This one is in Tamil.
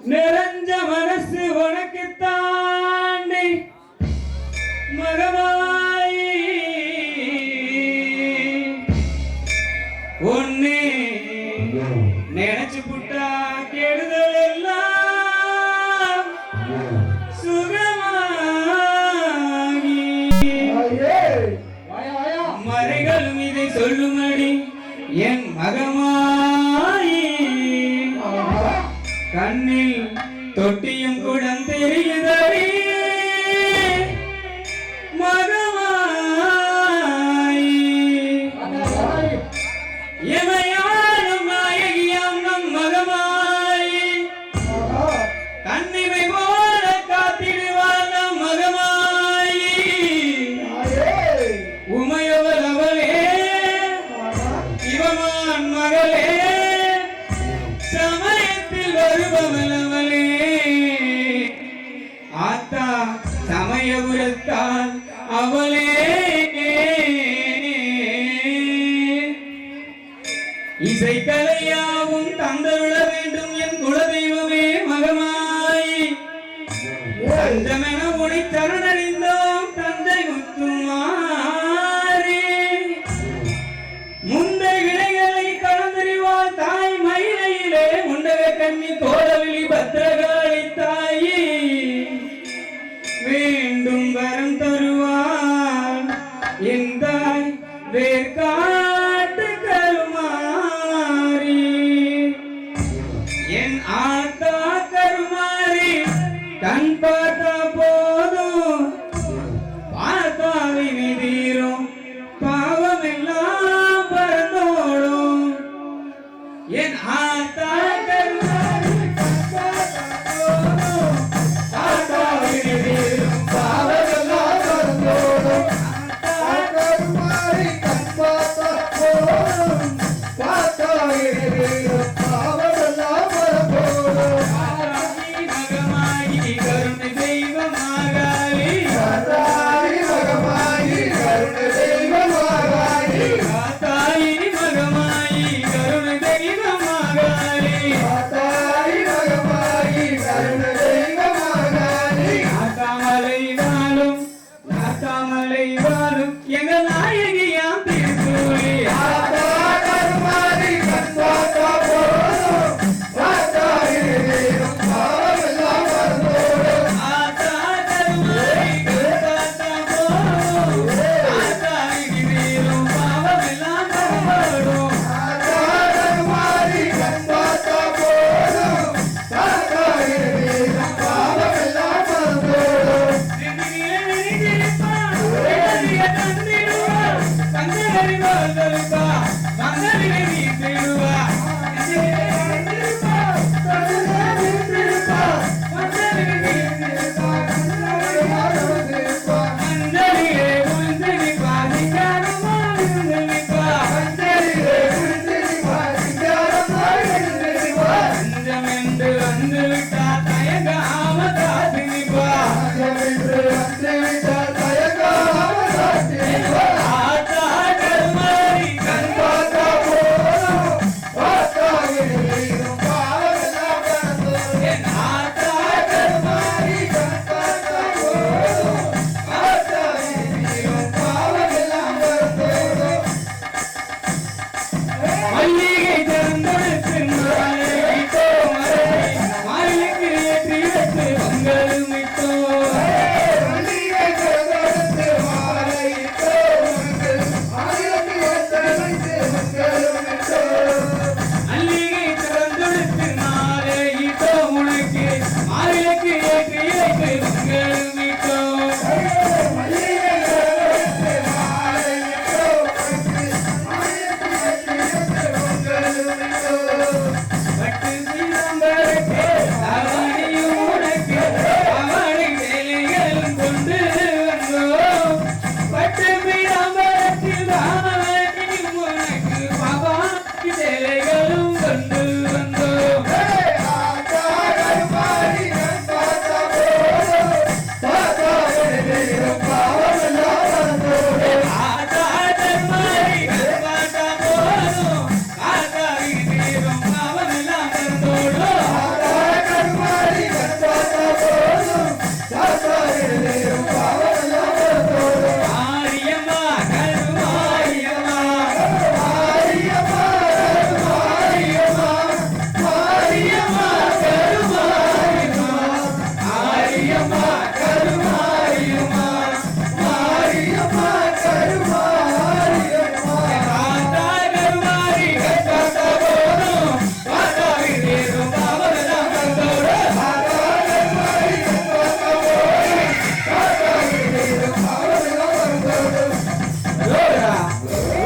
நிறைஞ்ச மனசு உனக்கு தாண்டி மகமா கண்ணில் தொட்டியும் குடம் தெரியுதடி. மகமாயி. இமையாளும் நாயகியாம் நம் மகமாயி உரத்தான் அவளே இசைக்கலையாவும் தந்தருள வேண்டும் என் குலதெய்வமே மகமாய். சந்தமென உனை தருணறிந்தோம் தந்தை முத்துமாரி முந்தை விடைகளை கலந்தறிவாள் தாய் மயிலையிலே முண்டக கண்ணி கோலவிழி பத்திரகாளி தாயி. என் ஆத்தா கருமாறி கண்